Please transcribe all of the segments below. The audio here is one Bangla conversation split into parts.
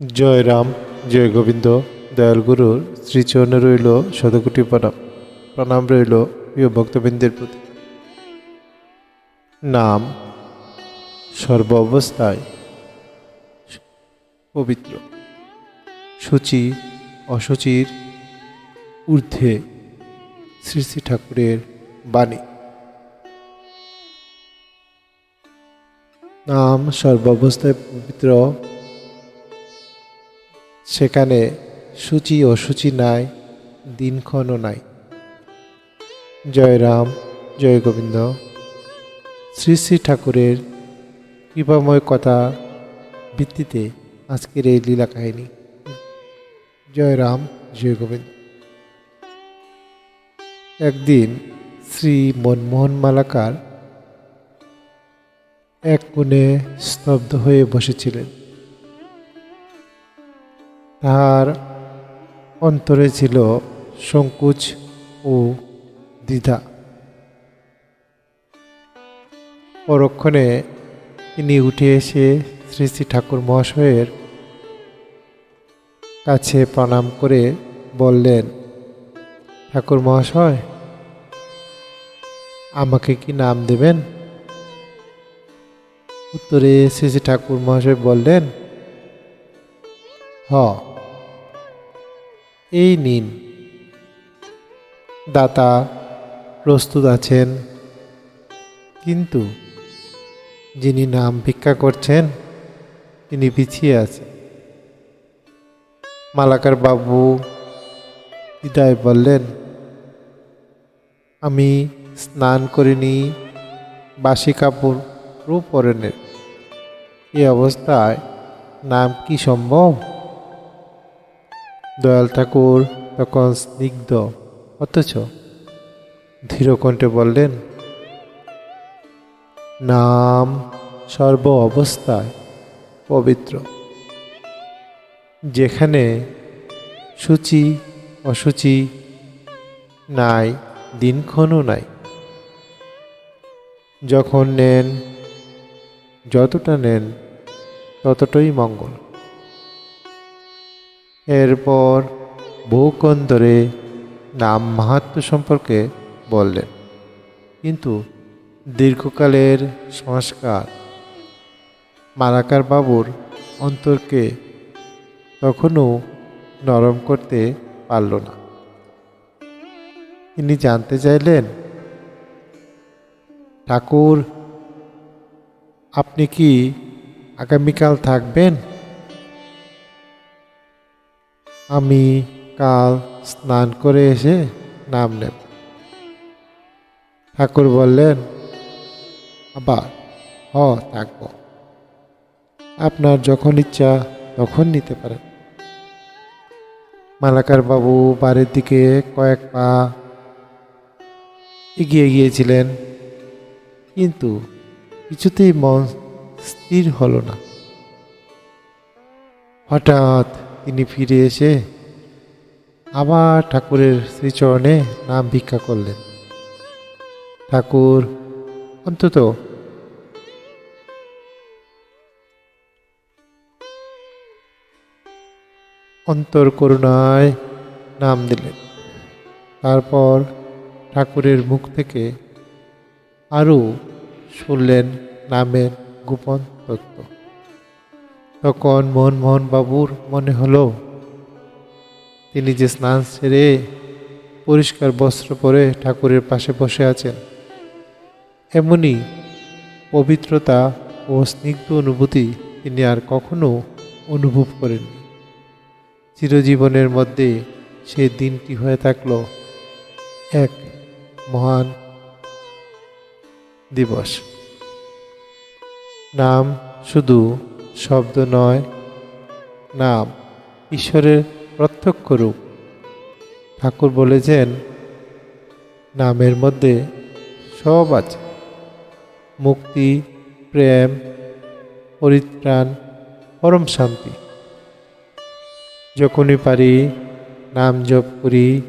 জয় রাম, জয় গোবিন্দ, দয়াল গুরুর শ্রীচরণে রইল শতকোটি প্রণাম। প্রণাম রইল প্রিয় ভক্তবৃন্দের প্রতি। নাম সর্ব অবস্থায় পবিত্র। সূচি, অসুচির ঊর্ধ্বে শ্রী শ্রী ঠাকুরের বাণী। নাম সর্বাবস্থায় পবিত্র সেখানে সূচি অসুচি নাই, দিনক্ষণও নাই। জয় রাম, জয় গোবিন্দ। শ্রী শ্রী ঠাকুরের কৃপাময় কথা ভিত্তিতে আজকের এই লীলা কাহিনী। জয় রাম, জয় গোবিন্দ। একদিন শ্রী মনমোহন মালাকার এক কোণে স্তব্ধ হয়ে বসেছিলেন। তাহার অন্তরে ছিল সংকোচ ও দ্বিধা। পরক্ষণে তিনি উঠে এসে শ্রী শ্রী ঠাকুর মহাশয়ের কাছে প্রণাম করে বললেন, ঠাকুর মহাশয়, আমাকে কি নাম দেবেন? উত্তরে শ্রী শ্রী ঠাকুর মহাশয় বললেন, হ। এই নিন। দাতা প্রস্তুত আছেন। কিন্তু যিনি নাম ভিক্ষা করছেন, তিনি পিছিয়ে আছেন। মালাকার বাবু বিদায় বললেন, আমি স্নান করিনি, বাসি কাপড়ও পরেন এই অবস্থায় নাম কি সম্ভব? দয়াল ঠাকুর তখন স্নিগ্ধ, অথচ ধীরকণ্ঠে বললেন, নাম সর্ব অবস্থায় পবিত্র। যেখানে সূচি, অসুচি নাই, দিনক্ষণও নাই। যখন নেন, যতটা নেন, ততটাই মঙ্গল। এরপর বহুক্ষণ ধরে নাম মাহাত্ম সম্পর্কে বললেন। কিন্তু দীর্ঘকালের সংস্কার মালাকার বাবুর অন্তরকে তখনও নরম করতে পারল না। তিনি জানতে চাইলেন, ঠাকুর, আপনি কি আগামীকাল থাকবেন? আমি কাল স্নান করে এসে নাম নেব। ঠাকুর বললেন, আবার, হ, থাকব। আপনার যখন ইচ্ছা তখন নিতে পারেন। মালাকার বাবু বাড়ির দিকে কয়েক পা এগিয়ে গিয়েছিলেন, কিন্তু কিছুতেই মন স্থির হলো না। হঠাৎ তিনি ফিরে এসে আবার ঠাকুরের শ্রীচরণে নাম ভিক্ষা করলেন। ঠাকুর, অন্তত অন্তর করুণায় নাম দিলেন। তারপর ঠাকুরের মুখ থেকে আরও শুনলেন নামের গোপন তত্ত্ব। তখন মোহনমোহন বাবুর মনে হলো, তিনি যে স্নান সেরে পরিষ্কার বস্ত্র পরে ঠাকুরের পাশে বসে আছেন এমনই পবিত্রতা ও স্নিগ্ধ অনুভূতি তিনি আর কখনো অনুভব করেননি। চিরজীবনের মধ্যে সে দিনটি হয়ে থাকল এক মহান দিবস। নাম শুধু শব্দ নয়, নাম, ঈশ্বরের প্রত্যক্ষ রূপ। ঠাকুর বলেছেন, নামের মধ্যে সব আছে। মুক্তি, প্রেম, পরিত্রাণ, পরম শান্তি। যখনই পারি, নাম জপ করি।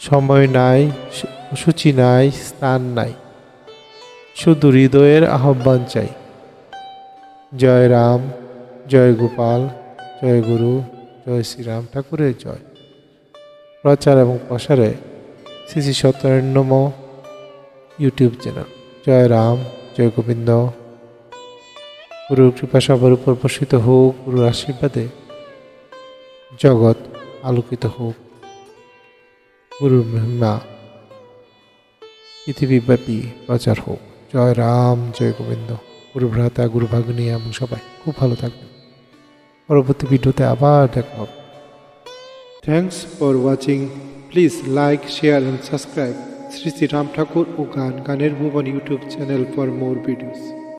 সময় নাই সূচি নাই, স্থান নাই। শুধু হৃদয়ের আহ্বান চাই। জয় রাম, জয় গোপাল, জয় গুরু, জয় শ্রীরাম, ঠাকুরের জয়। প্রচার এবং প্রসারে শ্রী শ্রী সত্যারণ্যম ইউটিউব চ্যানেল। জয় রাম, জয় গোবিন্দ। গুরুর কৃপা সবার উপর বর্ষিত হোক, গুরুর আশীর্বাদে জগৎ আলোকিত হোক। গুরুর মহিমা পৃথিবীব্যাপী প্রচার হোক। জয় রাম, জয় গোবিন্দ। গুরু ভ্রাতা, গুরু ভাগ্নি এবং সবাই খুব ভালো থাকবেন। পরবর্তী ভিডিওতে আবার দেখা হবে। Thanks for watching please like share and subscribe Shri Shri Ram Thakur ও গান, গানের ভুবন YouTube channel for more videos